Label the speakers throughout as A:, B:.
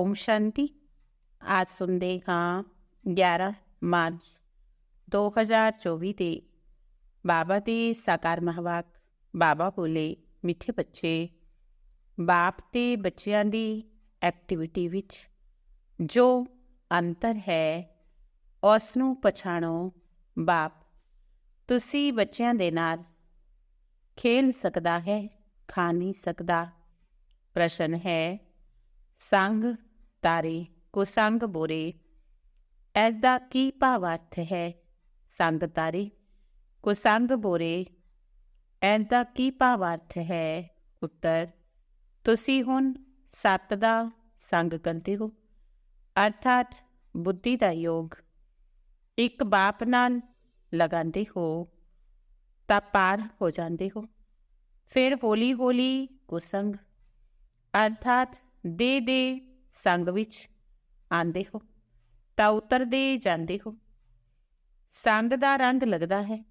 A: ਓਮ ਸ਼ਾਂਤੀ ਅੱਜ ਸੁਣਦੇ ਹਾਂ 11 ਮਾਰਚ 2024 ਦੇ ਬਾਬਾ ਦੇ ਸਾਕਾਰ ਮਹਵਾਕ ਬਾਬਾ ਬੋਲੇ ਮਿੱਠੇ ਬੱਚੇ ਬਾਪ ਤੇ ਬੱਚਿਆਂ ਦੀ ਐਕਟੀਵਿਟੀ ਵਿੱਚ ਜੋ ਅੰਤਰ ਹੈ ਉਸ ਨੂੰ ਪਛਾਣੋ ਬਾਪ ਤੁਸੀਂ ਬੱਚਿਆਂ ਦੇ ਨਾਲ ਖੇਲ ਸਕਦਾ ਹੈ ਖਾ ਨਹੀਂ ਸਕਦਾ ਪ੍ਰਸ਼ਨ ਹੈ ਸੰਗ ਤਾਰੇ ਕੁਸੰਗ ਬੋਰੇ। ਇਸ ਦਾ ਕੀ ਭਾਵ ਅਰਥ ਹੈ? ਸੰਗ ਤਾਰੇ ਕੁਸੰਗ ਬੋਰੇ। ਇਸ ਦਾ ਕੀ ਭਾਵ ਅਰਥ ਹੈ? ਉੱਤਰ, ਤੁਸੀਂ ਹੁਣ ਸੱਤ ਦਾ ਸੰਗ ਕਰਦੇ ਹੋ। ਅਰਥਾਤ ਬੁੱਧੀ ਦਾ ਯੋਗ। ਇੱਕ ਬਾਪ ਨਾਲ ਲਗਾਉਂਦੇ ਹੋ ਤਾਂ ਪਾਰ ਹੋ ਜਾਂਦੇ ਹੋ। ਫਿਰ ਹੌਲੀ ਹੌਲੀ ਕੁਸੰਗ ਅਰਥਾਤ ਦੇ ਦੇ ਸੰਗ ਵਿੱਚ ਆਂਦੇ ਹੋ, ਤਾਂ ਉਤਰਦੇ ਜਾਂਦੇ ਹੋ। ਸੰਗ ਦਾ ਰੰਗ ਲੱਗਦਾ ਹੈ,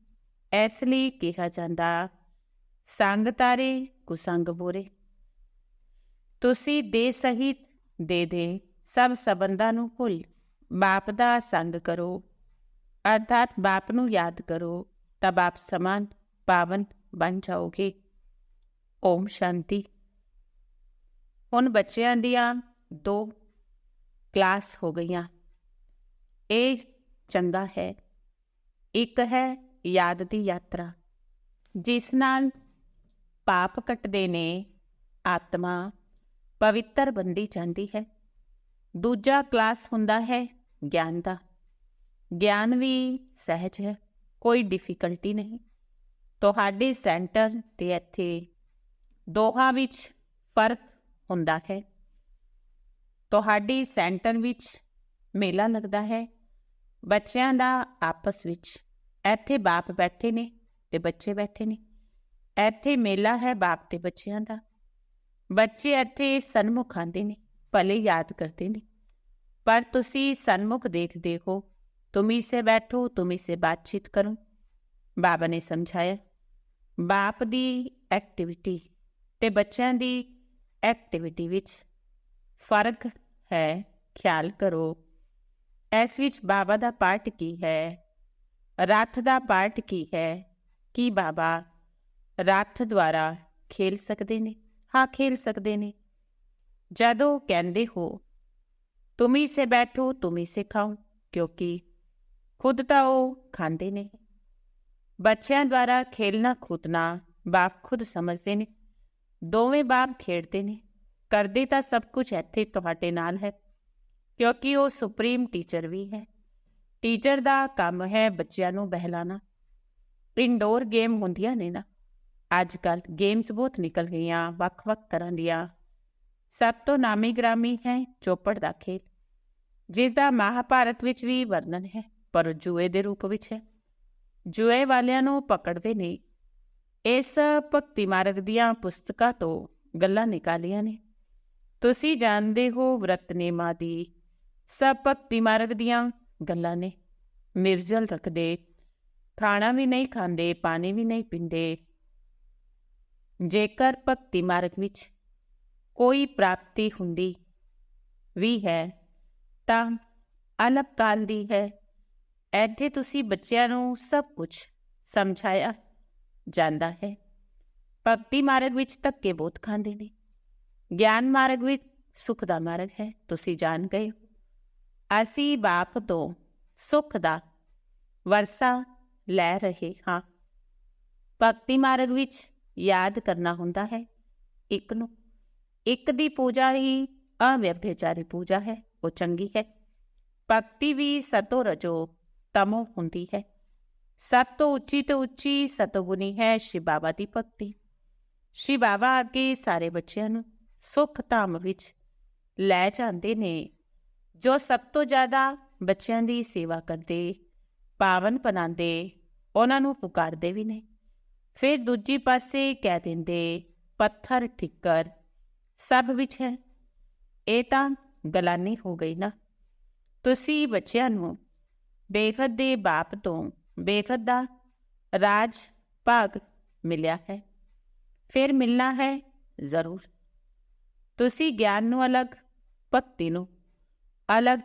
A: ਇਸ ਲਈ ਕਿਹਾ ਜਾਂਦਾ, ਸੰਗ ਤਾਰੇ ਕੁਸੰਗ ਬੋਰੇ। ਤੁਸੀਂ ਦੇ ਸਹਿਤ ਦੇ ਦੇ ਸਭ ਸਬੰਧਾਂ ਨੂੰ ਭੁੱਲ, ਬਾਪ ਦਾ ਸੰਗ ਕਰੋ। ਅਰਥਾਤ ਬਾਪ ਨੂੰ ਯਾਦ ਕਰੋ, ਤਾਂ ਬਾਪ ਸਮਾਨ, ਪਾਵਨ ਬਣ ਜਾਓਗੇ। ਓਮ ਸ਼ਾਂਤੀ। ਹੁਣ ਬੱਚਿਆਂ ਦੀਆਂ ਦੋ ਕਲਾਸ ਹੋ ਗਈਆਂ। ਇਹ ਚੰਗਾ ਹੈ। ਇੱਕ ਹੈ ਯਾਦ ਦੀ ਯਾਤਰਾ, ਜਿਸ ਨਾਲ ਪਾਪ ਕੱਟਦੇ ਨੇ ਆਤਮਾ ਪਵਿੱਤਰ ਬੰਦੀ ਜਾਂਦੀ ਹੈ। ਦੂਜਾ ਕਲਾਸ ਹੁੰਦਾ ਹੈ ਗਿਆਨ ਦਾ। ਗਿਆਨ ਵੀ ਸਹਿਜ ਹੈ, ਕੋਈ ਡਿਫਿਕਲਟੀ ਨਹੀਂ। ਤੁਹਾਡੇ ਸੈਂਟਰ ਤੇ ਇੱਥੇ ਦੋਹਾਂ ਵਿੱਚ ਫ਼ਰਕ ਹੁੰਦਾ ਹੈ। ਤੁਹਾਡੀ ਸੈਂਟਰ ਵਿੱਚ ਮੇਲਾ ਲੱਗਦਾ ਹੈ। ਬੱਚਿਆਂ ਦਾ ਆਪਸ ਵਿੱਚ ਇੱਥੇ ਬਾਪ ਬੈਠੇ ਨੇ ਤੇ ਬੱਚੇ ਬੈਠੇ ਨੇ। ਇੱਥੇ ਮੇਲਾ ਹੈ ਬਾਪ ਤੇ ਬੱਚਿਆਂ ਦਾ। ਬੱਚੇ ਇੱਥੇ ਸਨਮੁਖ ਆਂਦੇ ਨੇ, ਭਲੇ ਯਾਦ ਕਰਦੇ ਨੇ। ਪਰ ਤੁਸੀਂ ਸਨਮੁਖ ਦੇਖਦੇ ਹੋ, ਤੁਮ ਇਸੇ ਬੈਠੋ, ਤੁਮ ਇਸੇ ਬਾਤਚੀਤ ਕਰੋ। ਬਾਬਾ ਨੇ ਸਮਝਾਇਆ, ਬਾਪ ਦੀ ਐਕਟੀਵਿਟੀ ਤੇ ਬੱਚਿਆਂ ਦੀ ਐਕਟੀਵਿਟੀ ਵਿੱਚ ਫ਼ਰਕ ਹੈ, ਖਿਆਲ ਕਰੋ। ਇਸ ਵਿੱਚ ਬਾਬਾ ਦਾ ਪਾਠ ਕੀ ਹੈ? ਰੱਥ ਦਾ ਪਾਠ ਕੀ ਹੈ? ਕੀ ਬਾਬਾ ਰੱਥ ਦੁਆਰਾ ਖੇਲ ਸਕਦੇ ਨੇ? ਹਾਂ, ਖੇਲ ਸਕਦੇ ਨੇ। ਜਦੋਂ ਕਹਿੰਦੇ ਹੋ, ਤੁਮ ਹੀ ਸੇ ਬੈਠੋ, ਤੁਮ ਹੀ ਸੇ ਖਾਓ, ਕਿਉਂਕਿ ਖੁਦ ਤਾਂ ਉਹ ਖਾਂਦੇ ਨੇ। ਬੱਚਿਆਂ ਦੁਆਰਾ ਖੇਲਣਾ ਖੁਦਨਾ ਬਾਪ ਖੁਦ ਸਮਝਦੇ ਨੇ। ਦੋਵੇਂ ਬਾਪ ਖੇਡਦੇ ਨੇ। ਕਰਦੇ ਤਾਂ ਸਭ ਕੁਝ ਇੱਥੇ ਤੁਹਾਡੇ ਨਾਲ ਹੈ, ਕਿਉਂਕਿ ਉਹ ਸੁਪਰੀਮ ਟੀਚਰ ਵੀ ਹੈ। ਟੀਚਰ ਦਾ ਕੰਮ ਹੈ ਬੱਚਿਆਂ ਨੂੰ ਬਹਿਲਾਣਾ। ਇਨਡੋਰ ਗੇਮ ਹੁੰਦੀਆਂ ਨੇ ਨਾ। ਅੱਜ ਕੱਲ ਗੇਮਸ ਬਹੁਤ ਨਿਕਲ ਗਈਆਂ, ਵੱਖ-ਵੱਖ ਤਰ੍ਹਾਂ ਦੀਆਂ। ਸਭ ਤੋਂ ਨਾਮੀ ਗ੍ਰਾਮੀ ਹੈ ਚੋਪੜ ਦਾ ਖੇਲ, ਜਿਸ ਦਾ ਮਹਾਭਾਰਤ ਵਿੱਚ ਵੀ ਵਰਣਨ ਹੈ, ਪਰ ਜੂਏ ਦੇ ਰੂਪ ਵਿੱਚ ਹੈ। ਜੂਏ ਵਾਲਿਆਂ ਨੂੰ ਪਕੜਦੇ ਨੇ। ਇਸ ਭਗਤੀ ਮਾਰਗ ਦੀਆਂ ਪੁਸਤਕਾਂ ਤੋਂ ਗੱਲਾਂ ਨਿਕਾਲੀਆਂ ਨੇ। ਤੁਸੀਂ ਜਾਣਦੇ ਹੋ ਵਰਤ ਨੇਮਾ ਦੀ ਸਭ ਭਗਤੀ ਮਾਰਗ ਦੀਆਂ ਗੱਲਾਂ ਨੇ। ਮਿਰਜ਼ਲ ਰੱਖਦੇ ਖਾਣਾ ਵੀ ਨਹੀਂ ਖਾਂਦੇ, ਪਾਣੀ ਵੀ ਨਹੀਂ ਪੀਂਦੇ। ਜੇਕਰ ਭਗਤੀ ਮਾਰਗ ਵਿੱਚ ਕੋਈ ਪ੍ਰਾਪਤੀ ਹੁੰਦੀ ਵੀ ਹੈ, ਤਾਂ ਅਲਪ ਕਾਲ ਦੀ ਹੈ। ਐਥੇ ਤੁਸੀਂ ਬੱਚਿਆਂ ਨੂੰ ਸਭ ਕੁਝ ਸਮਝਾਇਆ ਜਾਂਦਾ ਹੈ। ਭਗਤੀ ਮਾਰਗ ਵਿੱਚ ਧੱਕੇ ਬਹੁਤ ਖਾਂਦੇ ਨੇ। ਗਿਆਨ ਮਾਰਗ ਵਿੱਚ ਸੁਖ ਦਾ ਮਾਰਗ ਹੈ ਤੁਸੀਂ ਜਾਣ ਗਏ ਅਸੀਂ ਬਾਪ ਤੋਂ ਸੁਖ ਦਾ ਵਰਸਾ ਲੈ ਰਹੇ ਹਾਂ ਭਗਤੀ ਮਾਰਗ ਵਿੱਚ ਯਾਦ ਕਰਨਾ ਹੁੰਦਾ ਹੈ ਇੱਕ ਨੂੰ ਇੱਕ ਦੀ ਪੂਜਾ ਹੀ ਅਵਿਅਭਿਚਾਰੀ ਪੂਜਾ ਹੈ ਉਹ ਚੰਗੀ ਹੈ ਭਗਤੀ ਵੀ ਸਤੋ ਰਜੋ ਤਮੋ ਹੁੰਦੀ ਹੈ ਸਭ ਤੋਂ ਉੱਚੀ ਤੋਂ ਉੱਚੀ ਸਤਗੁਣੀ ਹੈ ਸ਼ਿਵ ਬਾਬਾ ਦੀ ਭਗਤੀ ਸ਼ਿਵ ਬਾਬਾ ਅੱਗੇ ਸਾਰੇ ਬੱਚਿਆਂ ਨੂੰ ਸੁੱਖ ਧਾਮ ਵਿੱਚ ਲੈ ਜਾਂਦੇ ਨੇ, ਜੋ ਸਭ ਤੋਂ ਜ਼ਿਆਦਾ ਬੱਚਿਆਂ ਦੀ ਸੇਵਾ ਕਰਦੇ, ਪਾਵਨ ਬਣਾਉਂਦੇ, ਉਹਨਾਂ ਨੂੰ ਪੁਕਾਰਦੇ ਵੀ ਨੇ। ਫਿਰ ਦੂਜੀ ਪਾਸੇ ਕਹਿ ਦਿੰਦੇ, ਪੱਥਰ, ਠਿੱਕਰ ਸਭ ਵਿੱਚ ਹੈ। ਇਹ ਤਾਂ ਗਲਾਨੀ ਹੋ ਗਈ ਨਾ। ਤੁਸੀਂ ਬੱਚਿਆਂ ਨੂੰ ਬੇਖਦ ਦੇ ਬਾਪ ਤੋਂ ਬੇਖਦ ਦਾ ਰਾਜ ਭਾਗ ਮਿਲਿਆ ਹੈ। ਫਿਰ ਮਿਲਣਾ ਹੈ ਜ਼ਰੂਰ। ਤੁਸੀਂ ਗਿਆਨ ਨੂੰ ਅਲੱਗ, ਭਗਤੀ ਨੂੰ ਅਲੱਗ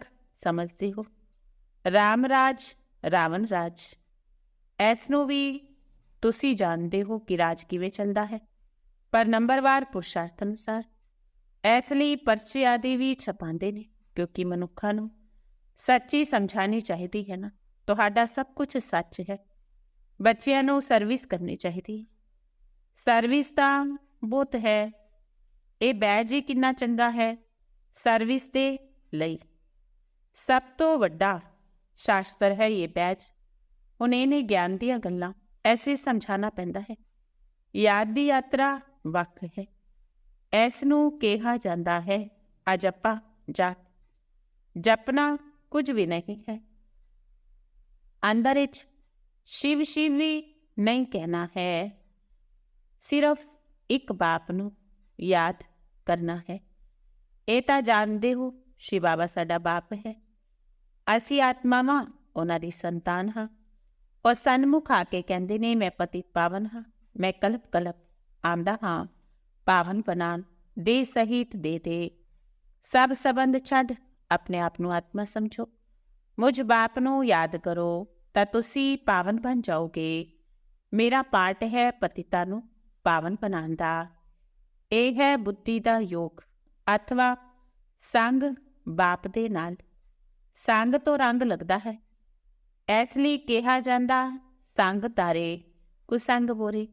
A: ਸਮਝਦੇ ਹੋ। ਰਾਮ ਰਾਜ, ਰਾਵਣ ਰਾਜ ਇਸ ਨੂੰ ਵੀ ਤੁਸੀਂ ਜਾਣਦੇ ਹੋ ਕਿ ਰਾਜ ਕਿਵੇਂ ਚੱਲਦਾ ਹੈ। ਪਰ ਨੰਬਰਵਾਰ ਪੁਰਸ਼ਾਰਥ ਅਨੁਸਾਰ ਇਸ ਲਈ ਪਰਚੇ ਆਦਿ ਵੀ ਛਪਾਉਂਦੇ ਨੇ, ਕਿਉਂਕਿ ਮਨੁੱਖਾਂ ਨੂੰ ਸੱਚੀ ਸਮਝਾਣੀ ਚਾਹੀਦੀ ਹੈ ਨਾ। ਤੁਹਾਡਾ ਸਭ ਕੁਝ ਸੱਚ ਹੈ। ਬੱਚਿਆਂ ਨੂੰ ਸਰਵਿਸ ਕਰਨੀ ਚਾਹੀਦੀ ਹੈ। ਸਰਵਿਸ ਤਾਂ ਬਹੁਤ ਹੈ। ਇਹ ਬੈਜ ਹੀ ਕਿੰਨਾ ਚੰਗਾ ਹੈ ਸਰਵਿਸ ਦੇ ਲਈ। ਸਭ ਤੋਂ ਵੱਡਾ ਸ਼ਾਸਤਰ ਹੈ ਇਹ ਬੈਜ ਹੁਣ ਇਹਨੇ ਗਿਆਨ ਦੀਆਂ ਗੱਲਾਂ ਐਸੇ ਸਮਝਾਣਾ ਪੈਂਦਾ ਹੈ। ਯਾਦ ਦੀ ਯਾਤਰਾ ਵੱਖ ਹੈ। ਇਸ ਨੂੰ ਕਿਹਾ ਜਾਂਦਾ ਹੈ ਅਜਪਾ ਜਾਪ ਜਪਨਾ ਕੁਝ ਵੀ ਨਹੀਂ ਹੈ। ਅੰਦਰ ਵਿੱਚ ਸ਼ਿਵ ਸ਼ਿਵ ਵੀ ਨਹੀਂ ਕਹਿਣਾ ਹੈ। ਸਿਰਫ ਇੱਕ ਬਾਪ ਨੂੰ ਯਾਦ ਕਰਨਾ ਹੈ। ਇਹ ਤਾਂ ਜਾਣਦੇ ਹੋ ਸ਼ਿਵ ਬਾਬਾ ਸਾਡਾ ਬਾਪ ਹੈ। ਅਸੀਂ ਆਤਮਾਵਾਂ, ਉਹਨਾਂ ਦੀ ਸੰਤਾਨ ਹਾਂ। ਉਹ ਸਨਮੁਖ ਆ ਕੇ ਕਹਿੰਦੇ ਨੇ, ਮੈਂ ਪਤਿਤ ਪਾਵਨ ਹਾਂ, ਮੈਂ ਕਲਪ ਕਲਪ ਆਮਦਾ ਹਾਂ, ਪਾਵਨ ਬਨਾਨ, ਦੇ ਸਹਿਤ ਦੇ ਦੇ। ਸਭ ਸੰਬੰਧ ਛੱਡ, ਆਪਣੇ ਆਪ ਨੂੰ ਆਤਮਾ ਸਮਝੋ। ਮੁਝ ਬਾਪ ਨੂੰ ਯਾਦ ਕਰੋ, ਤਾਂ ਤੁਸੀਂ ਪਾਵਨ ਬਣ ਜਾਓਗੇ। ਮੇਰਾ ਪਾਠ ਹੈ ਪਤਿਤਾ ਨੂੰ ਪਾਵਨ ਬਣਾਉਣ ਦਾ। ਇਹ ਹੈ ਬੁੱਧੀ ਦਾ ਯੋਗ। ਅਥਵਾ ਸੰਗ ਬਾਪ ਦੇ ਨਾਲ। ਸੰਗ ਤੋਂ ਰੰਗ ਲੱਗਦਾ ਹੈ। ਇਸ ਲਈ ਕਿਹਾ ਜਾਂਦਾ, ਸੰਗ ਤਾਰੇ, ਕੁਸੰਗ ਬੋਰੇ।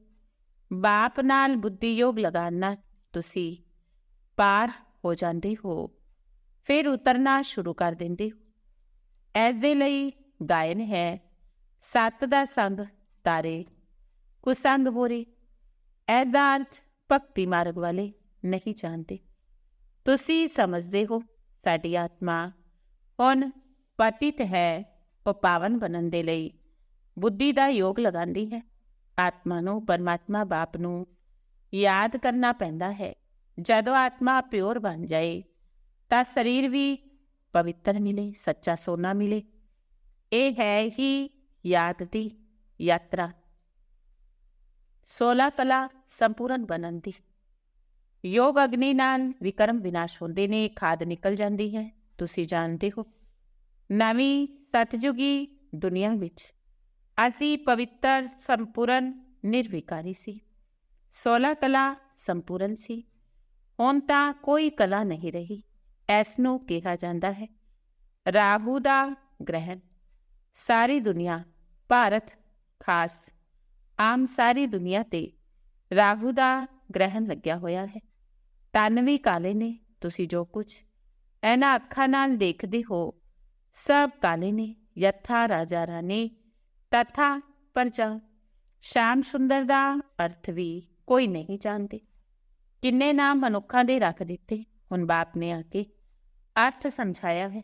A: ਬਾਪ ਨਾਲ ਬੁੱਧੀ ਯੋਗ ਲਗਾਉਣਾ ਤੁਸੀਂ ਪਾਰ ਹੋ ਜਾਂਦੇ ਹੋ। ਫਿਰ ਉਤਰਨਾ ਸ਼ੁਰੂ ਕਰ ਦਿੰਦੇ ਹੋ। ਐਦੇ ਲਈ ਗਾਇਨ ਹੈ, ਸੱਤ ਦਾ ਸੰਗ ਤਾਰੇ, ਕੁਸੰਗ ਬੋਰੇ। ਐਦਾ ਅਰਥ ਭਗਤੀ ਮਾਰਗ ਵਾਲੇ ਨਹੀਂ ਜਾਣਦੇ। ਤੁਸੀਂ ਸਮਝਦੇ ਹੋ, ਸਾਡੀ ਆਤਮਾ ਹੁਣ ਪਤਿਤ ਹੈ ਉਹ ਪਾਵਨ ਬਣਨ ਦੇ ਲਈ। ਬੁੱਧੀ ਦਾ ਯੋਗ ਲਗਾਉਂਦੀ ਹੈ। ਆਤਮਾ ਨੂੰ ਪਰਮਾਤਮਾ ਬਾਪ ਨੂੰ ਯਾਦ ਕਰਨਾ ਪੈਂਦਾ ਹੈ। ਜਦੋਂ ਆਤਮਾ ਪਿਓਰ ਬਣ ਜਾਏ, ਤਾਂ ਸਰੀਰ ਵੀ ਪਵਿੱਤਰ ਮਿਲੇ, ਸੱਚਾ ਸੋਨਾ ਮਿਲੇ। ਇਹ ਹੈ ਹੀ ਯਾਦ ਦੀ ਯਾਤਰਾ। 16 ਕਲਾ ਸੰਪੂਰਨ ਬਣਨ ਦੀ ਯੋਗ ਅਗਨੀ ਨਾਲ ਵਿਕਰਮ ਵਿਨਾਸ਼ ਹੁੰਦੇ ਨੇ, ਖਾਦ ਨਿਕਲ ਜਾਂਦੀ ਹੈ, ਤੁਸੀਂ ਜਾਣਦੇ ਹੋ। ਨਵੀਂ ਸਤਜੁਗੀ ਦੁਨੀਆ ਵਿੱਚ ਅਸੀਂ ਪਵਿੱਤਰ, ਸੰਪੂਰਨ, ਨਿਰਵਿਕਾਰੀ ਸੀ। 16 ਕਲਾ ਸੰਪੂਰਨ ਸੀ। ਹੁਣ ਤਾਂ ਕੋਈ ਕਲਾ ਨਹੀਂ ਰਹੀ ਐਸ ਨੂੰ ਕਿਹਾ ਜਾਂਦਾ ਹੈ, ਰਾਹੂ ਦਾ ਗ੍ਰਹਿਣ। ਸਾਰੀ ਦੁਨੀਆ ਭਾਰਤ ਖਾਸ ਆਮ ਸਾਰੀ ਦੁਨੀਆ ਤੇ ਰਾਹੂ ਦਾ ਗ੍ਰਹਿਣ ਲੱਗਿਆ ਹੋਇਆ ਹੈ। ਤਨ ਕਾਲੇ ਨੇ, ਤੁਸੀਂ ਜੋ ਕੁਝ ਇਹਨਾਂ ਅੱਖਾਂ ਨਾਲ ਦੇਖਦੇ ਹੋ, ਸਭ ਕਾਲੇ ਨੇ, ਯਥਾ ਰਾਜਾ ਰਾਣੀ ਤਥਾ ਪਰਜਾ ਸ਼ਾਮ ਸੁੰਦਰ ਦਾ ਅਰਥ ਵੀ ਕੋਈ ਨਹੀਂ ਜਾਣਦੇ। ਕਿੰਨੇ ਨਾਮ ਮਨੁੱਖਾਂ ਦੇ ਰੱਖ ਦਿੱਤੇ, ਹੁਣ ਬਾਪ ਨੇ ਆ ਕੇ ਅਰਥ ਸਮਝਾਇਆ ਹੈ।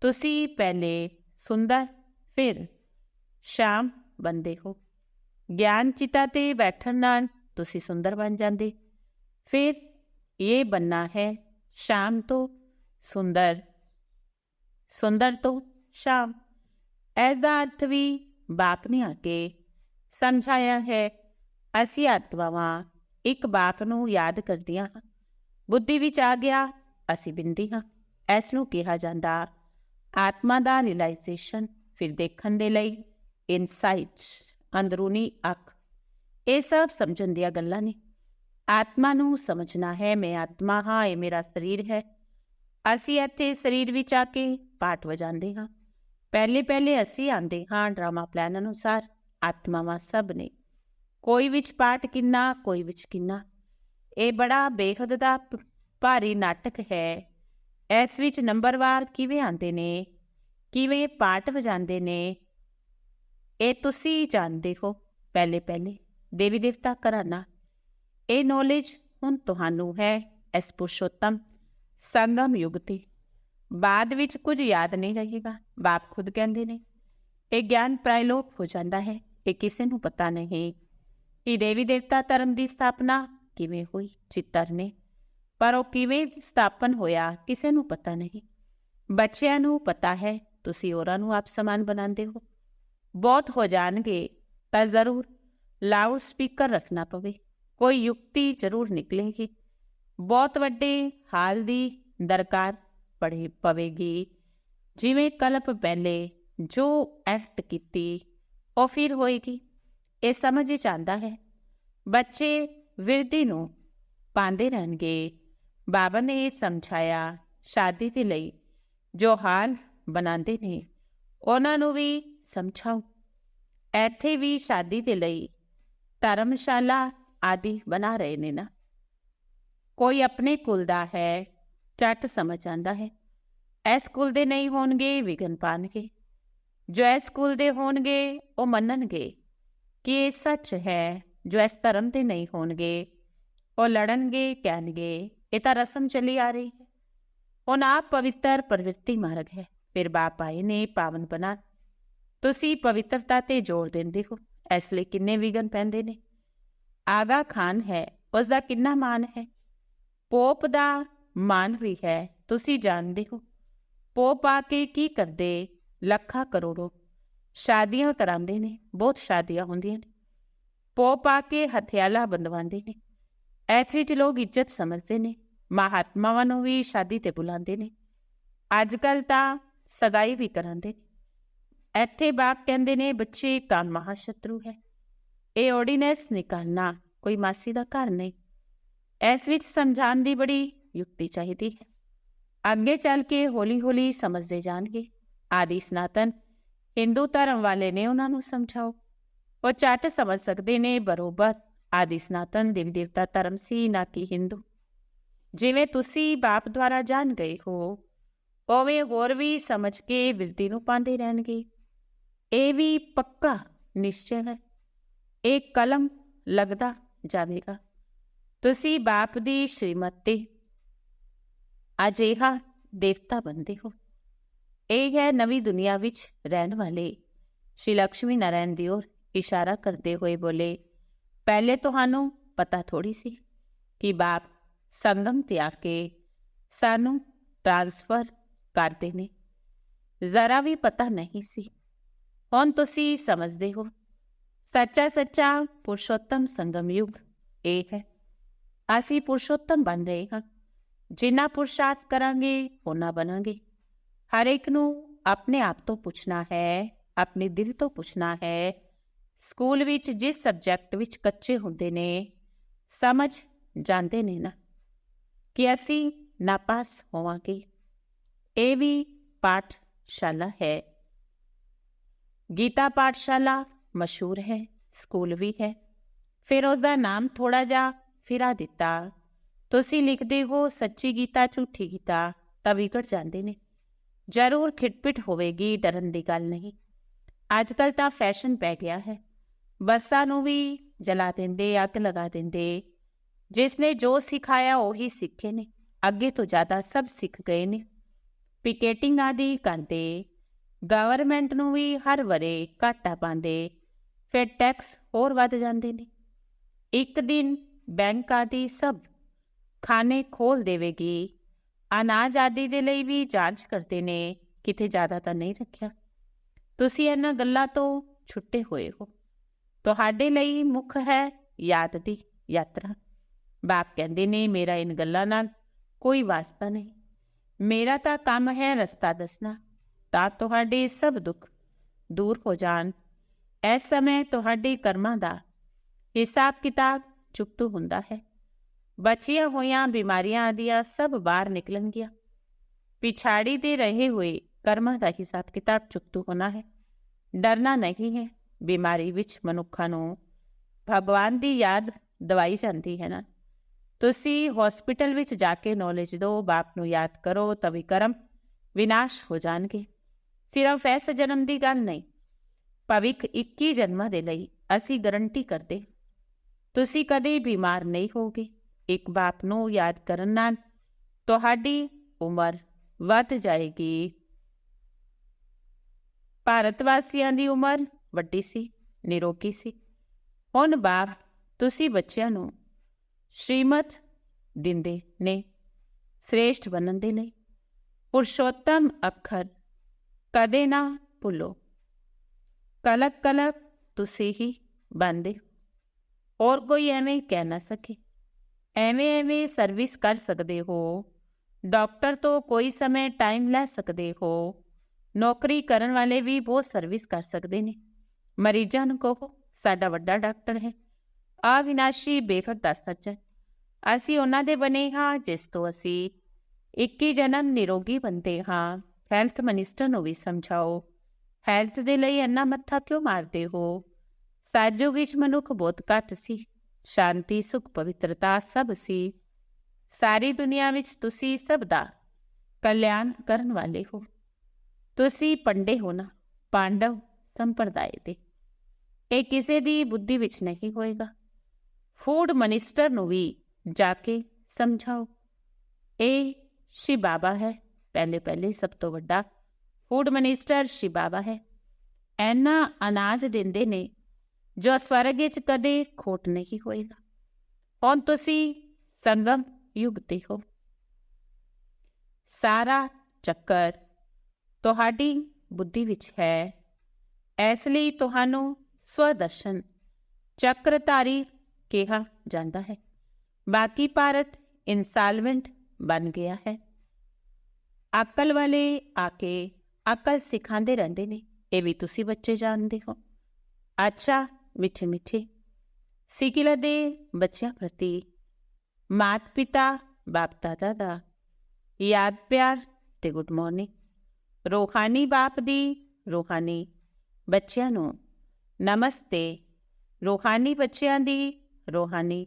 A: ਤੁਸੀਂ ਪਹਿਲੇ ਸੁੰਦਰ, ਫਿਰ ਸ਼ਾਮ ਬੰਦੇ ਹੋ। ਗਿਆਨ ਚਿਤਾ ਤੇ ਬੈਠਣ ਨਾਲ ਤੁਸੀਂ ਸੁੰਦਰ ਬਣ ਜਾਂਦੇ। ਫਿਰ ਇਹ ਬੰਨਾ ਹੈ ਸ਼ਾਮ ਤੋਂ ਸੁੰਦਰ ਸੁੰਦਰ ਤੋਂ ਸ਼ਾਮ। ਐਦਾ ਅਰਥ ਵੀ ਬਾਪ ਨੇ ਆ ਕੇ ਸਮਝਾਇਆ ਹੈ। ਅਸੀਂ ਆਤਮਾਵਾਂ ਇੱਕ ਬਾਪ ਨੂੰ ਯਾਦ ਕਰਦੀਆਂ ਹਾਂ। ਬੁੱਧੀ ਵਿੱਚ ਆ ਗਿਆ, ਅਸੀਂ ਬਿੰਦੀ ਹਾਂ। ਇਸ ਨੂੰ ਕਿਹਾ ਜਾਂਦਾ ਆਤਮਾ ਦਾ ਰਿਅਲਾਈਜੇਸ਼ਨ ਫਿਰ ਦੇਖਣ ਦੇ ਲਈ ਇਨਸਾਈਟ ਅੰਦਰੂਨੀ ਅੱਖ। ਇਹ ਸਭ ਸਮਝਣ ਦੀਆਂ ਗੱਲਾਂ ਨੇ। ਆਤਮਾ ਨੂੰ ਸਮਝਣਾ ਹੈ, ਮੈਂ ਆਤਮਾ ਹਾਂ, ਇਹ ਮੇਰਾ ਸਰੀਰ ਹੈ। ਅਸੀਂ ਇੱਥੇ ਸਰੀਰ ਵਿੱਚ ਆ ਕੇ ਪਾਠ ਵਜਾਉਂਦੇ ਹਾਂ। ਪਹਿਲੇ ਪਹਿਲੇ ਅਸੀਂ ਆਂਦੇ ਹਾਂ ਡਰਾਮਾ ਪਲਾਨ ਅਨੁਸਾਰ। ਆਤਮਾਵਾਂ ਸਭ ਨੇ। ਕੋਈ ਵਿੱਚ ਪਾਠ ਕਿੰਨਾ, ਕੋਈ ਵਿੱਚ ਕਿੰਨਾ। ਇਹ ਬੜਾ ਬੇਖਦ ਦਾ ਭਾਰੀ ਨਾਟਕ ਹੈ। ਇਸ ਵਿੱਚ ਨੰਬਰਵਾਰ ਕਿਵੇਂ ਆਂਦੇ ਨੇ, ਕਿਵੇਂ ਪਾਠ ਵਜਾਉਂਦੇ ਨੇ ਇਹ ਤੁਸੀਂ ਜਾਣਦੇ ਹੋ, ਪਹਿਲੇ ਪਹਿਲੇ, ਦੇਵੀ ਦੇਵਤਾ ਕਰਾਨਾ ਇਹ ਨੌਲੇਜ ਹੁਣ ਤੁਹਾਨੂੰ ਹੈ ਇਸ ਪੁਰਸ਼ੋਤਮ ਸੰਗਮ ਯੁਗ ਤੇ। ਬਾਅਦ ਵਿੱਚ ਕੁਝ ਯਾਦ ਨਹੀਂ ਰਹੇਗਾ, ਬਾਪ ਖੁਦ ਕਹਿੰਦੇ ਨੇ। ਇਹ ਗਿਆਨ ਪ੍ਰਾਇਲੋਪ ਹੋ ਜਾਂਦਾ ਹੈ, ਇਹ ਕਿਸੇ ਨੂੰ ਪਤਾ ਨਹੀਂ। ਕਿ ਦੇਵੀ ਦੇਵਤਾ ਧਰਮ ਦੀ ਸਥਾਪਨਾ ਕਿਵੇਂ ਹੋਈ, ਚਿੱਤਰ ਨੇ। ਪਰ ਉਹ ਕਿਵੇਂ ਸਥਾਪਨ ਹੋਇਆ, ਕਿਸੇ ਨੂੰ ਪਤਾ ਨਹੀਂ। ਬੱਚਿਆਂ ਨੂੰ ਪਤਾ ਹੈ, ਤੁਸੀਂ ਹੋਰਾਂ ਨੂੰ ਆਪ ਸਮਾਨ ਬਣਾਉਂਦੇ ਹੋ। ਬਹੁਤ ਹੋ ਜਾਣਗੇ ਤਾਂ ਜ਼ਰੂਰ ਲਾਊਡ ਸਪੀਕਰ ਰੱਖਣਾ ਪਵੇ। ਕੋਈ ਯੁਕਤੀ ਜ਼ਰੂਰ ਨਿਕਲੇਗੀ। ਬਹੁਤ ਵੱਡੇ ਹਾਲ ਦੀ ਦਰਕਾਰ ਪੜੇ ਪਵੇਗੀ। ਜਿਵੇਂ ਕਲਪ ਪਹਿਲੇ ਜੋ ਐਕਟ ਕੀਤੀ, ਉਹ ਫਿਰ ਹੋਏਗੀ। ਇਹ ਸਮਝ ਚ ਆਂਦਾ ਹੈ। ਬੱਚੇ ਵਿਰਦੀ ਨੂੰ ਪਾਉਂਦੇ ਰਹਿਣਗੇ। ਬਾਬਾ ਨੇ ਇਹ ਸਮਝਾਇਆ ਸ਼ਾਦੀ ਦੇ ਲਈ ਜੋ ਹਾਲ ਬਣਾਉਂਦੇ ਨੇ, ਉਹਨਾਂ ਨੂੰ ਵੀ ਸਮਝਾਓ। ਇੱਥੇ ਵੀ ਸ਼ਾਦੀ ਦੇ ਲਈ ਧਰਮਸ਼ਾਲਾ ਆਦਿ ਬਣਾ ਰਹੇ ਨੇ ਨਾ। ਕੋਈ ਆਪਣੇ ਕੁਲ ਦਾ ਹੈ, ਝੱਟ ਸਮਝ ਆਂਦਾ ਹੈ। ਇਸ ਕੁਲ ਦੇ ਨਹੀਂ ਹੋਣਗੇ ਵਿਗਨ ਪਾਣਗੇ। ਜੋ ਇਸ ਕੁਲ ਦੇ ਹੋਣਗੇ, ਉਹ ਮੰਨਣਗੇ ਕਿ ਇਹ ਸੱਚ ਹੈ, ਜੋ ਇਸ ਧਰਮ ਦੇ ਨਹੀਂ ਹੋਣਗੇ, ਉਹ ਲੜਨਗੇ, ਕਹਿਣਗੇ, ਇਹ ਤਾਂ ਰਸਮ ਚੱਲੀ ਆ ਰਹੀ ਹੈ। ਹੁਣ ਪਵਿੱਤਰ ਪ੍ਰਵਿਰਤੀ ਮਾਰਗ ਹੈ। ਫਿਰ ਬਾਪ ਆਏ ਨੇ, ਪਾਵਨ ਬਣਾ ਤੁਸੀਂ ਪਵਿੱਤਰਤਾ ਤੇ ਜ਼ੋਰ ਦਿੰਦੇ ਹੋ, ਇਸ ਲਈ ਕਿੰਨੇ ਵਿਗਨ ਪੈਂਦੇ ਨੇ? ਆਗਾ ਖਾਨ ਹੈ ਉਸ ਦਾ ਕਿੰਨਾ ਮਾਨ ਹੈ? ਪੋਪ ਦਾ ਮਾਨ ਵੀ ਹੈ, ਤੁਸੀਂ ਜਾਣਦੇ ਹੋ। ਪੋਪ ਆ ਕੇ ਕੀ ਕਰਦੇ? ਲੱਖਾਂ ਕਰੋੜੋ। ਸ਼ਾਦੀਆਂ ਕਰਾਉਂਦੇ ਨੇ, ਬਹੁਤ ਸ਼ਾਦੀਆਂ ਹੁੰਦੀਆਂ ਨੇ। ਪੋਪ ਆ ਕੇ ਹਥਿਆਲਾ ਬੰਦਵਾਉਂਦੇ ਨੇ। ਐਥੇ ਵਿੱਚ ਲੋਕ ਇੱਜ਼ਤ ਸਮਝਦੇ ਨੇ, ਮਹਾਤਮਾਵਾਂ ਨੂੰ ਵੀ ਸ਼ਾਦੀ ਤੇ ਬੁਲਾਉਂਦੇ ਨੇ। ਅੱਜ ਕੱਲ ਤਾਂ ਸਗਾਈ ਵੀ ਕਰਾਉਂਦੇ ਨੇ। ਇੱਥੇ ਬਾਪ ਕਹਿੰਦੇ ਨੇ, ਬੱਚੇ ਕਾਨ ਮਹਾਸ਼ਤਰੂ ਹੈ। ਇਹ ਆਰਡੀਨੈਂਸ ਨਿਕਾਲਣਾ ਕੋਈ ਮਾਸੀ ਦਾ ਘਰ ਨਹੀਂ। ਇਸ ਵਿੱਚ ਸਮਝਾਉਣ ਦੀ ਬੜੀ ਯੁਕਤੀ ਚਾਹੀਦੀ ਹੈ। ਅੱਗੇ ਚੱਲ ਕੇ ਹੌਲੀ-ਹੌਲੀ ਸਮਝਦੇ ਜਾਣਗੇ। ਆਦਿ ਸਨਾਤਨ, ਹਿੰਦੂ ਧਰਮ ਵਾਲੇ ਨੇ ਉਹਨਾਂ ਨੂੰ ਸਮਝਾਓ। ਉਹ ਚੱਟ ਸਮਝ ਸਕਦੇ ਨੇ, ਬਰੋਬਰ। ਆਦਿ ਸਨਾਤਨ ਦੇਵ ਦੇਵਤਾ ਧਰਮ ਸੀ, ਨਾ ਕਿ ਹਿੰਦੂ। ਜਿਵੇਂ ਤੁਸੀਂ ਬਾਪ ਦੁਆਰਾ ਜਾਣ ਗਏ ਹੋ, ਉਵੇਂ ਹੋਰ ਵੀ ਸਮਝ ਕੇ ਬਿਰਤੀ ਨੂੰ ਪਾਉਂਦੇ ਰਹਿਣਗੇ। ਇਹ ਵੀ ਪੱਕਾ ਨਿਸ਼ਚੈ ਹੈ। ਇਹ ਕਲਮ ਲੱਗਦਾ ਜਾਵੇਗਾ। ਤੁਸੀਂ ਬਾਪ ਦੀ ਸ਼੍ਰੀਮਤੀ, ਅਜੇਹਾ ਦੇਵਤਾ ਬੰਦੇ ਹੋ। ਇਹ ਹੈ ਨਵੀਂ ਦੁਨੀਆ ਵਿੱਚ ਰਹਿਣ ਵਾਲੇ। ਸ਼੍ਰੀ ਲక్ష్ਮੀ ਨਾਰਾਇਣ ਦੀ ओर ਇਸ਼ਾਰਾ ਕਰਦੇ ਹੋਏ ਬੋਲੇ, ਪਹਿਲੇ ਤੁਹਾਨੂੰ ਪਤਾ ਥੋੜੀ ਸੀ ਕਿ ਬਾਪ ਸੰਗਮ ਤੇ ਆ ਕੇ ਸਾਨੂੰ ਟ੍ਰਾਂਸਫਰ ਕਰਦੇ ਨੇ। ਜ਼ਰਾ ਵੀ ਪਤਾ ਨਹੀਂ ਸੀ ਹੁਣ ਤੁਸੀਂ ਸਮਝਦੇ ਹੋ? ਸੱਚਾ ਸੱਚਾ ਪੁਰਸ਼ੋਤਮ ਸੰਗਮ ਯੁਗ, ਇਹ ਹੈ। ਅਸੀਂ ਪੁਰਸ਼ੋਤਮ ਬਣ ਰਹੇ ਹਾਂ। ਜਿੰਨਾ ਪੁਰਸ਼ਾਰਥ ਕਰਾਂਗੇ ਉਹਨਾਂ ਬਣਾਂਗੇ। ਹਰ ਇੱਕ ਨੂੰ ਆਪਣੇ ਆਪ ਤੋਂ ਪੁੱਛਣਾ ਹੈ, ਆਪਣੇ ਦਿਲ ਤੋਂ ਪੁੱਛਣਾ ਹੈ। ਸਕੂਲ ਵਿੱਚ ਜਿਸ ਸਬਜੈਕਟ ਵਿੱਚ ਕੱਚੇ ਹੁੰਦੇ ਨੇ, ਸਮਝ ਜਾਂਦੇ ਨੇ ਨਾ। ਕਿ ਅਸੀਂ ਨਾਪਾਸ ਹੋਵਾਂਗੇ। ਇਹ ਵੀ ਪਾਠਸ਼ਾਲਾ ਹੈ। ਗੀਤਾ ਪਾਠਸ਼ਾਲਾ ਮਸ਼ਹੂਰ ਹੈ, ਸਕੂਲ ਵੀ ਹੈ। ਫਿਰ ਉਹਦਾ ਨਾਮ ਥੋੜਾ ਜਿਹਾ ਫਿਰਾ ਦਿੱਤਾ। ਤੁਸੀਂ ਲਿਖਦੇ ਹੋ, ਸੱਚੀ ਗੀਤਾ, ਝੂਠੀ ਗੀਤਾ, ਤਾਂ ਵਿਗੜ ਜਾਂਦੇ ਨੇ। ਜ਼ਰੂਰ ਖਿਟਪਿਟ ਹੋਵੇਗੀ, ਡਰਨ ਦੀ ਗੱਲ ਨਹੀਂ। ਅੱਜ ਕੱਲ ਤਾਂ ਫੈਸ਼ਨ ਪੈ ਗਿਆ ਹੈ। ਬੱਸਾਂ ਨੂੰ ਵੀ ਜਲਾ ਦਿੰਦੇ, ਅੱਗ ਲਗਾ ਦਿੰਦੇ। ਜਿਸ ਨੇ ਜੋ ਸਿਖਾਇਆ, ਉਹੀ ਸਿੱਖੇ ਨੇ। ਅੱਗੇ ਤੋਂ ਜ਼ਿਆਦਾ ਸਭ ਸਿੱਖ ਗਏ ਨੇ। ਪਿਕੇਟਿੰਗ ਆਦਿ ਕਰਦੇ। ਗਵਰਨਮੈਂਟ ਨੂੰ ਵੀ ਹਰ ਵਰੇ ਘਾਟਾ ਪਾਉਂਦੇ, ਫਿਰ ਟੈਕਸ ਹੋਰ ਵੱਧ ਜਾਂਦੇ ਨੇ। ਇੱਕ ਦਿਨ ਬੈਂਕ ਆਦਿ ਸਭ ਖਾਨੇ ਖੋਲ ਦੇਵੇਗੀ। ਅਨਾਜ ਆਦਿ ਦੇ ਲਈ ਵੀ ਜਾਂਚ ਕਰਦੇ ਨੇ, ਕਿਤੇ ਜ਼ਿਆਦਾ ਤਾਂ ਨਹੀਂ ਰੱਖਿਆ। ਤੁਸੀਂ ਇਹਨਾਂ ਗੱਲਾਂ ਤੋਂ ਛੁੱਟੇ ਹੋਏ ਹੋ। ਤੁਹਾਡੇ ਲਈ ਮੁੱਖ ਹੈ ਯਾਦ ਦੀ ਯਾਤਰਾ। ਬਾਪ ਕਹਿੰਦੇ ਨੇ, ਮੇਰਾ ਇਨ ਗੱਲਾਂ ਨਾਲ ਕੋਈ ਵਾਸਤਾ ਨਹੀਂ। ਮੇਰਾ ਤਾਂ ਕੰਮ ਹੈ ਰਸਤਾ ਦੱਸਣਾ। ਤਾਂ ਤੁਹਾਡੇ ਸਭ ਦੁੱਖ ਦੂਰ ਹੋ ਜਾਣ। ਇਸ ਸਮੇਂ ਤੁਹਾਡੇ ਕਰਮਾਂ ਦਾ ਹਿਸਾਬ ਕਿਤਾਬ ਚੁੱਕਤੂ ਹੁੰਦਾ ਹੈ। ਬਚੀਆਂ ਹੋਈਆਂ ਬਿਮਾਰੀਆਂ ਆਦੀਆਂ ਸਭ ਬਾਹਰ ਨਿਕਲਣਗੀਆਂ। ਪਿਛਾੜੀ ਦੇ ਰਹੇ ਹੋਏ ਕਰਮਾਂ ਦਾ ਹਿਸਾਬ ਕਿਤਾਬ ਚੁੱਕਤੂ ਹੋਣਾ ਹੈ। ਡਰਨਾ ਨਹੀਂ ਹੈ। ਬਿਮਾਰੀ ਵਿੱਚ ਮਨੁੱਖਾਂ ਨੂੰ ਭਗਵਾਨ ਦੀ ਯਾਦ ਦਵਾਈ ਜਾਂਦੀ ਹੈ ਨਾ। ਤੁਸੀਂ ਹਸਪੀਟਲ ਵਿੱਚ ਜਾ ਕੇ ਨੌਲੇਜ ਦਿਓ, ਬਾਪ ਨੂੰ ਯਾਦ ਕਰੋ, ਤਵੀ ਕਰਮ ਵਿਨਾਸ਼ ਹੋ ਜਾਣਗੇ। ਸਿਰਫ ਐਸ ਜਨਮ ਦੀ ਗੱਲ ਨਹੀਂ, ਭਵਿੱਖ 21 ਜਨਮਾਂ ਦੇ ਲਈ ਅਸੀਂ ਗਾਰੰਟੀ ਕਰਦੇ। ਤੁਸੀਂ ਕਦੇ ਬਿਮਾਰ ਨਹੀਂ ਹੋਗੇ ਇੱਕ ਬਾਪ ਨੂੰ ਯਾਦ ਕਰਨ ਨਾਲ ਤੁਹਾਡੀ ਉਮਰ ਵੱਧ ਜਾਏਗੀ। ਭਾਰਤ ਵਾਸੀਆਂ ਦੀ ਉਮਰ ਵੱਡੀ ਸੀ, ਨਿਰੋਗੀ ਸੀ। ਹੁਣ ਬਾਪ ਤੁਸੀਂ ਬੱਚਿਆਂ ਨੂੰ ਸ਼੍ਰੀਮਤ ਦਿੰਦੇ ਨੇ, ਸ੍ਰੇਸ਼ਟ ਬਣਨ ਦੇ ਲਈ। ਪੁਰਸ਼ੋਤਮ ਅੱਖਰ ਕਦੇ ਨਾ ਭੁੱਲੋ। ਕਲਕ ਕਲਕ ਤੁਸੀਂ ਹੀ ਬੰਦੇ। ਹੋਰ ਕੋਈ ਐਵੇਂ ਕਹਿ ਨਾ ਸਕੇ। ਐਵੇਂ ਐਵੇਂ ਸਰਵਿਸ ਕਰ ਸਕਦੇ ਹੋ। ਡਾਕਟਰ ਤੋਂ ਕੋਈ ਸਮੇਂ ਟਾਈਮ ਲੈ ਸਕਦੇ ਹੋ। ਨੌਕਰੀ ਕਰਨ ਵਾਲੇ ਵੀ ਬਹੁਤ ਸਰਵਿਸ ਕਰ ਸਕਦੇ ਨੇ। ਮਰੀਜ਼ਾਂ ਨੂੰ ਕਹੋ, ਸਾਡਾ ਵੱਡਾ ਡਾਕਟਰ ਹੈ। ਅਵਿਨਾਸ਼ੀ ਬੇਫਰ ਦਾ ਸੱਚਾ ਅਸੀਂ ਉਹਨਾਂ ਦੇ ਬਣੇ ਹਾਂ ਜਿਸ ਤੋਂ ਅਸੀਂ 21 ਜਨਮ ਨਿਰੋਗੀ ਬੰਦੇ ਹਾਂ। ਹੈਲਥ ਮਿਨਿਸਟਰ ਨੂੰ ਵੀ ਸਮਝਾਓ। ਹੈਲਥ ਦੇ ਲਈ ਇੰਨਾ ਮੱਥਾ ਕਿਉਂ ਮਾਰਦੇ ਹੋ? ਸਾਜੋਗ ਵਿੱਚ ਮਨੁੱਖ ਬਹੁਤ ਘੱਟ ਸੀ। ਸ਼ਾਂਤੀ, ਸੁਖ, ਪਵਿੱਤਰਤਾ ਸਭ ਸੀ। ਸਾਰੀ ਦੁਨੀਆ ਵਿੱਚ ਤੁਸੀਂ ਸਭ ਦਾ ਕਲਿਆਣ ਕਰਨ ਵਾਲੇ ਹੋ। ਤੁਸੀਂ ਪੰਡੇ ਹੋ ਨਾ, ਪਾਂਡਵ ਸੰਪਰਦਾਇ ਦੇ। ਇਹ ਕਿਸੇ ਦੀ ਬੁੱਧੀ ਵਿੱਚ ਨਹੀਂ ਹੋਏਗਾ। ਫੂਡ ਮਿਨਿਸਟਰ ਨੂੰ ਵੀ ਜਾ ਕੇ ਸਮਝਾਓ। ਇਹ ਸ਼ਿਵ ਬਾਬਾ ਹੈ। ਪਹਿਲੇ ਪਹਿਲੇ ਸਭ ਤੋਂ ਵੱਡਾ ਫੂਡ ਮਿਨਿਸਟਰ ਸ਼ਿਵ ਬਾਬਾ ਹੈ। ਐਨਾ ਅਨਾਜ ਦਿੰਦੇ ਨੇ, ਜੋ ਸਵਰਗ ਵਿੱਚ ਕਦੇ ਖੋਟ ਨਹੀਂ ਹੋਏਗਾ। ਹੁਣ ਤੁਸੀਂ ਸੰਗਮ ਯੁਗ ਤੇ ਹੋ। ਸਾਰਾ ਚੱਕਰ ਤੁਹਾਡੀ ਬੁੱਧੀ ਵਿੱਚ ਹੈ। ਇਸ ਲਈ ਤੁਹਾਨੂੰ ਸਵਦਰਸ਼ਨ ਚੱਕਰਧਾਰੀ ਕਿਹਾ ਜਾਂਦਾ ਹੈ। ਬਾਕੀ ਭਾਰਤ ਇਨਸਾਲਵੈਂਟ ਬਣ ਗਿਆ ਹੈ। ਅਕਲ ਵਾਲੇ ਆ ਕੇ ਅਕਲ ਸਿਖਾਉਂਦੇ ਰਹਿੰਦੇ ਨੇ, ਇਹ ਵੀ ਤੁਸੀਂ ਬੱਚੇ ਜਾਣਦੇ ਹੋ। ਅੱਛਾ, ਮਿੱਠੇ ਮਿੱਠੇ। ਸਿਕਿਲਾ ਦੇ ਬੱਚਿਆਂ ਪ੍ਰਤੀ ਮਾਤ ਪਿਤਾ ਬਾਪ ਦਾਦਾ ਦਾ ਯਾਦ ਪਿਆਰ ਤੇ ਗੁੱਡ ਮਾਰਨਿੰਗ। ਰੋਹਾਨੀ ਬਾਪ ਦੀ ਰੋਹਾਨੀ ਬੱਚਿਆਂ ਨੂੰ ਨਮਸਤੇ। ਰੋਹਾਨੀ ਬੱਚਿਆਂ ਦੀ ਰੋਹਾਨੀ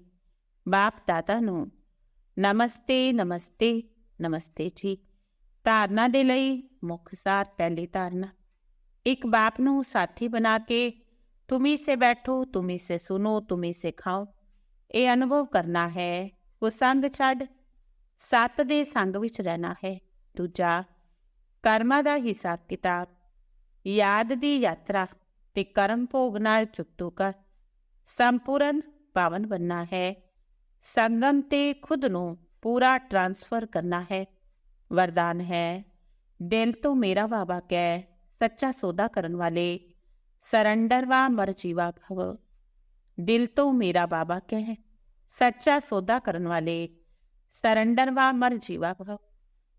A: ਬਾਪ ਦਾਦਾ ਨੂੰ ਨਮਸਤੇ ਨਮਸਤੇ ਨਮਸਤੇ ਜੀ। ਧਾਰਨਾ ਦੇ ਲਈ ਮੁੱਖ ਸਾਰ ਪਹਿਲੀ ਧਾਰਨਾ। ਇੱਕ ਬਾਪ ਨੂੰ ਸਾਥੀ ਬਣਾ ਕੇ ਤੁਮੀ ਸੇ ਬੈਠੋ, ਤੁਮੀ ਸੇ ਸੁਨੋ ਤੁਮੀ ਸੇ ਖਾਓ। ਇਹ ਅਨੁਭਵ ਕਰਨਾ ਹੈ, ਉਹ ਸੰਗ ਛੱਡ। ਸੱਤ ਦੇ ਸੰਗ ਵਿੱਚ ਰਹਿਣਾ ਹੈ। ਦੂਜਾ, ਕਰਮਾਂ ਦਾ ਹਿਸਾਬ ਕਿਤਾਬ। ਯਾਦ ਦੀ ਯਾਤਰਾ ਤੇ ਕਰਮ ਭੋਗ ਨਾਲ ਚੁੱਤੂ ਕਰ। ਸੰਪੂਰਨ ਪਾਵਨ ਬੰਨਾ ਹੈ। ਸੰਗਮ ਤੇ ਖੁਦ ਨੂੰ ਪੂਰਾ ਟ੍ਰਾਂਸਫਰ ਕਰਨਾ ਹੈ। ਵਰਦਾਨ ਹੈ ਦਿਲ ਤੋਂ ਮੇਰਾ ਬਾਬਾ ਕਹਿ ਸੱਚਾ ਸੌਦਾ ਕਰਨ ਵਾਲੇ ਸਰੈਂਡਰ ਵਾ ਮਰਜੀਵਾ ਭਵ ਦਿਲ ਤੋਂ ਮੇਰਾ ਬਾਬਾ ਕਹਿ ਸੱਚਾ ਸੌਦਾ ਕਰਨ ਵਾਲੇ ਸਰੈਂਡਰ ਵਾ ਮਰਜੀਵਾ ਭਵ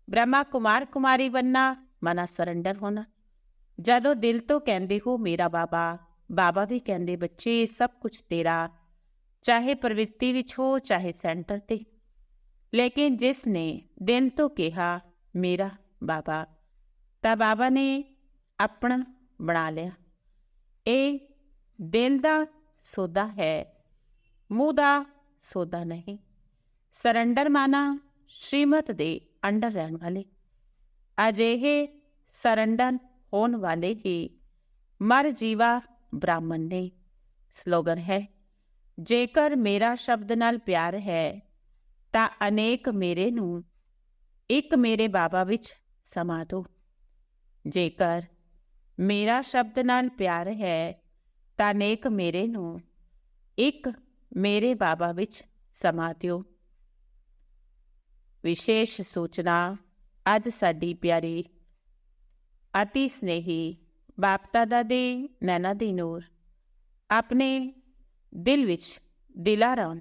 A: ਬ੍ਰਹਮਾ ਕੁਮਾਰ ਕੁਮਾਰੀ ਬੰਨਾ ਮਨਾ ਸਰੈਂਡਰ ਹੋਣਾ ਜਦੋਂ ਦਿਲ ਤੋਂ ਕਹਿੰਦੇ ਹੋ ਮੇਰਾ ਬਾਬਾ ਬਾਬਾ ਵੀ ਕਹਿੰਦੇ ਬੱਚੇ ਸਭ ਕੁਝ ਤੇਰਾ ਚਾਹੇ ਪ੍ਰਵਿਰਤੀ ਵਿੱਚ ਹੋ ਚਾਹੇ ਸੈਂਟਰ ਤੇ ਲੇਕਿਨ ਜਿਸ ਨੇ ਦਿਲ ਤੋਂ ਕਿਹਾ ਮੇਰਾ ਬਾਬਾ। ਤਾਂ ਬਾਬਾ ਨੇ ਆਪਣਾ ਬਣਾ ਲਿਆ। ਇਹ ਦਿਲ ਦਾ ਸੌਦਾ ਹੈ, ਮੂੰਹ ਦਾ ਸੌਦਾ ਨਹੀਂ। ਸਰੈਂਡਰ ਮਾਨਾ ਸ਼੍ਰੀਮਤ ਦੇ ਅੰਡਰ ਰਹਿਣ ਵਾਲੇ। ਅਜਿਹੇ ਸਰੈਂਡਰ ਹੋਣ ਵਾਲੇ ਹੀ ਮਰ ਜੀਵਾ ਬ੍ਰਾਹਮਣ ਨੇ। ਸਲੋਗਨ ਹੈ, ਜੇਕਰ ਮੇਰਾ ਸ਼ਬਦ ਨਾਲ ਪਿਆਰ ਹੈ, ਤਾਂ ਅਨੇਕ ਮੇਰੇ ਨੂੰ ਇੱਕ ਮੇਰੇ ਬਾਬਾ ਵਿੱਚ ਸਮਾ ਦੋ। ਜੇਕਰ ਮੇਰਾ ਸ਼ਬਦ ਨਾਲ ਪਿਆਰ ਹੈ, ਤਾਂ ਅਨੇਕ ਮੇਰੇ ਨੂੰ ਇੱਕ ਮੇਰੇ ਬਾਬਾ ਵਿੱਚ ਸਮਾ ਦਿਓ। ਵਿਸ਼ੇਸ਼ ਸੂਚਨਾ ਅੱਜ ਸਾਡੀ ਪਿਆਰੀ ਅਤੀ ਸਨੇਹੀ ਬਾਪ ਦਾਦਾ ਦੇ ਨੈਣਾ ਦੀ ਨੂਰ। ਆਪਣੇ ਦਿਲ ਵਿੱਚ ਦਿਲਾਰਾਂ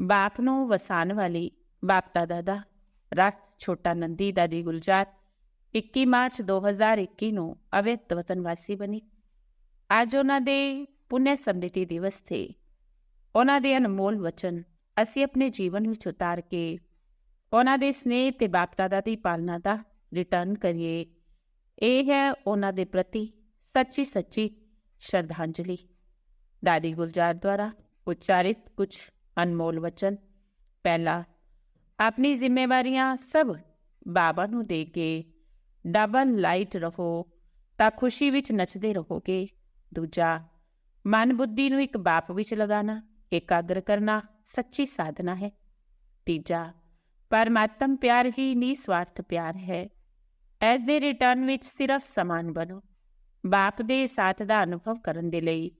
A: ਬਾਪ ਨੂੰ ਵਸਾਨ ਵਾਲੀ ਬਾਪ ਦਾਦਾ ਦਾ। ਰੱਖ ਛੋਟਾ ਨੰਦੀ ਦਾਦੀ ਗੁਲਜ਼ਾਰ 21 ਮਾਰਚ 2021 ਨੂੰ ਅਵਿਅਕਤ ਵਤਨ ਵਾਸੀ ਬਣੀ। ਅੱਜ ਉਹਨਾਂ ਦੇ ਪੁਨਿਆ ਸਮ੍ਰਿਤੀ ਦਿਵਸ ਤੇ ਉਹਨਾਂ ਦੇ ਅਨਮੋਲ ਵਚਨ ਅਸੀਂ ਆਪਣੇ ਜੀਵਨ ਵਿੱਚ ਉਤਾਰ ਕੇ ਉਹਨਾਂ ਦੇ ਸਨੇਹ ਤੇ ਬਾਪ ਦਾਦਾ ਦੀ ਪਾਲਣਾ ਦਾ ਰਿਟਰਨ ਕਰੀਏ। ਇਹ ਹੈ ਉਹਨਾਂ ਦੇ ਪ੍ਰਤੀ ਸੱਚੀ ਸੱਚੀ ਸ਼ਰਧਾਂਜਲੀ। ਦਾਦੀ ਗੁਲਜ਼ਾਰ ਦੁਆਰਾ ਉਚਾਰਿਤ ਕੁਝ ਅਨਮੋਲ ਵਚਨ, ਪਹਿਲਾ ਆਪਣੀ ਜ਼ਿੰਮੇਵਾਰੀਆਂ ਸਭ ਬਾਬਾ ਨੂੰ ਦੇ ਕੇ ਡਬਲ ਲਾਈਟ ਰਹੋ ਤਾਂ ਖੁਸ਼ੀ ਵਿੱਚ ਨੱਚਦੇ ਰਹੋਗੇ। ਦੂਜਾ, ਮਨ ਬੁੱਧੀ ਨੂੰ ਇੱਕ ਬਾਪ ਵਿੱਚ ਲਗਾਣਾ ਇਕਾਗਰ ਕਰਨਾ ਸੱਚੀ ਸਾਧਨਾ ਹੈ। ਤੀਜਾ, ਪਰਮਾਤਮ ਪਿਆਰ ਹੀ ਨਿਸਵਾਰਥ ਪਿਆਰ ਹੈ। ਐਸ ਦੇ ਰਿਟਰਨ ਵਿੱਚ ਸਿਰਫ ਸਮਾਨ ਬਣੋ। ਬਾਪ ਦੇ ਸਾਥ ਦਾ ਅਨੁਭਵ ਕਰਨ ਦੇ ਲਈ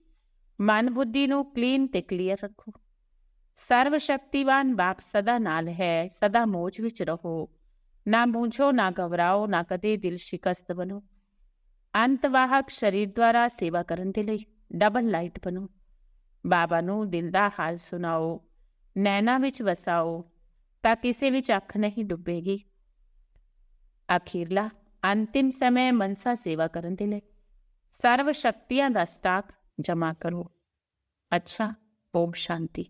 A: ਮਨ ਬੁੱਧੀ ਨੂੰ ਕਲੀਨ ਤੇ ਕਲੀਅਰ ਰੱਖੋ। ਸਰਵ ਸ਼ਕਤੀਵਾਨ ਬਾਪ ਸਦਾ ਨਾਲ ਹੈ, ਸਦਾ ਮੋਜ ਵਿੱਚ ਰਹੋ। ਨਾ ਮੂਝੋ, ਨਾ ਘਬਰਾਓ, ਨਾ ਕਦੇ ਦਿਲ ਸ਼ਿਕਸਤ ਬਣੋ। ਅੰਤਵਾਹਕ ਸਰੀਰ ਦੁਆਰਾ ਸੇਵਾ ਕਰਨ ਦੇ ਲਈ ਡਬਲ ਲਾਈਟ ਬਣੋ। ਬਾਬਾ ਨੂੰ ਦਿਲ ਦਾ ਹਾਲ ਸੁਣਾਓ, ਨੈਣਾ ਵਿੱਚ ਵਸਾਓ, ਤਾਂ ਕਿਸੇ ਵਿੱਚ ਅੱਖ ਨਹੀਂ ਡੁੱਬੇਗੀ। ਅਖੀਰਲਾ, ਅੰਤਿਮ ਸਮੇਂ ਮਨਸਾ ਸੇਵਾ ਕਰਨ ਦੇ ਲਈ ਸਰਵ ਸ਼ਕਤੀਆਂ ਦਾ ਸਟਾਕ ਜਮ੍ਹਾਂ ਕਰੋ। ਅੱਛਾ, ਓਮ ਸ਼ਾਂਤੀ।